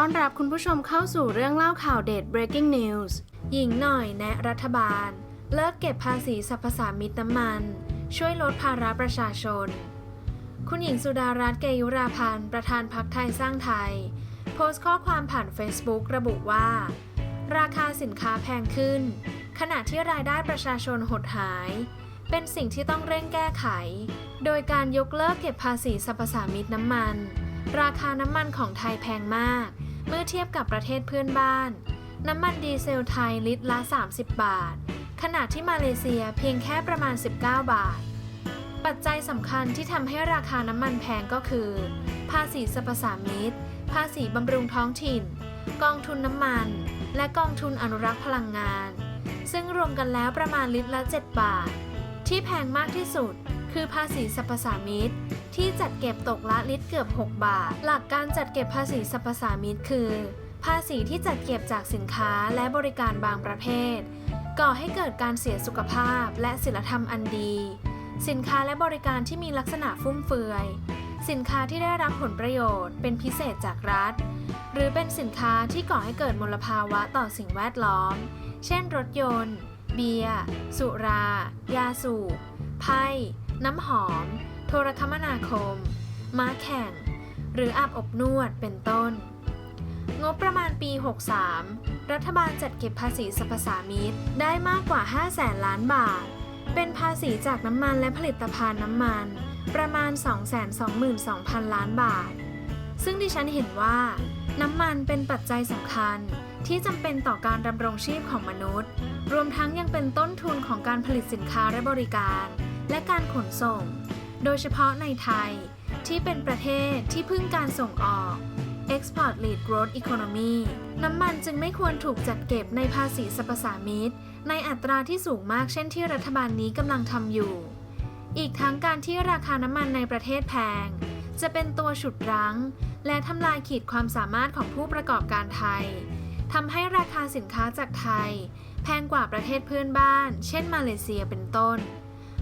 ตอนรับคุณผู้ชมเข้าสู่เรื่องเล่าข่าวเด็ด breaking news หญิงหน่อยแนะรัฐบาล เลิกเก็บภาษีสรรพสามิตน้ำมัน ช่วยลดภาระประชาชน คุณหญิงสุดารัตน์เกยุราพันธ์ประธานพักไทยสร้างไทย โพสต์ข้อความผ่าน Facebook ระบุว่า ราคาสินค้าแพงขึ้น ขณะที่รายได้ประชาชนหดหาย เป็นสิ่งที่ต้องเร่งแก้ไข โดยการยกเลิกเก็บภาษีสรรพสามิตน้ำมันราคาน้ำมันของไทยแพงมาก เมื่อเทียบกับประเทศเพื่อนบ้าน น้ำมันดีเซลไทยลิตรละ 30 บาท ขณะที่มาเลเซียเพียงแค่ประมาณ 19 บาท ปัจจัยสำคัญที่ทำให้ราคาน้ำมันแพงก็คือ ภาษีสรรพสามิตภาษีบำรุงท้องถิ่น กองทุนน้ำมัน และกองทุนอนุรักษ์พลังงาน ซึ่งรวมกันแล้วประมาณลิตรละ 7 บาท ที่แพงมากที่สุดคือภาษีสรรพสามิต ที่จัดเก็บตกละลิตรเกือบ 6 บาท หลักการจัดเก็บภาษีสรรพสามิตคือ ภาษีที่จัดเก็บจากสินค้าและบริการบางประเภท ก่อให้เกิดการเสียสุขภาพและศีลธรรมอันดี สินค้าและบริการที่มีลักษณะฟุ่มเฟือย สินค้าที่ได้รับผลประโยชน์ เป็นพิเศษจากรัฐ หรือเป็นสินค้าที่ก่อให้เกิดมลภาวะต่อสิ่งแวดล้อม เช่น รถยนต์ เบียร์ สุรา ยาสูบไพ่น้ำหอม โทรคมนาคม ม้าแข่ง หรืออาบอบนวดเป็นต้น งบประมาณปี 63 รัฐบาลจัดเก็บภาษีสรรพสามิตได้มากกว่า5แสนล้านบาท เป็นภาษีจากน้ำมันและผลิตภัณฑ์น้ำมัน ประมาณ 222,000 ล้านบาท ซึ่งดิฉันเห็นว่า น้ำมันเป็นปัจจัยสำคัญที่จำเป็นต่อการดำรงชีพของมนุษย์ รวมทั้งยังเป็นต้นทุนของการผลิตสินค้าและบริการ และการขนส่ง โดยเฉพาะในไทย ที่เป็นประเทศที่พึ่งการส่งออก Export Lead Growth Economy น้ำมันจึงไม่ควรถูกจัดเก็บในภาษีสรรพสามิตในอัตราที่สูงมากเช่นที่รัฐบาลนี้กำลังทำอยู่ อีกทั้งการที่ราคาน้ำมันในประเทศแพง จะเป็นตัวฉุดรั้ง และทำลายขีดความสามารถของผู้ประกอบการไทยทำให้ราคาสินค้าจากไทย แพงกว่าประเทศเพื่อนบ้าน เช่นมาเลเซียเป็นต้น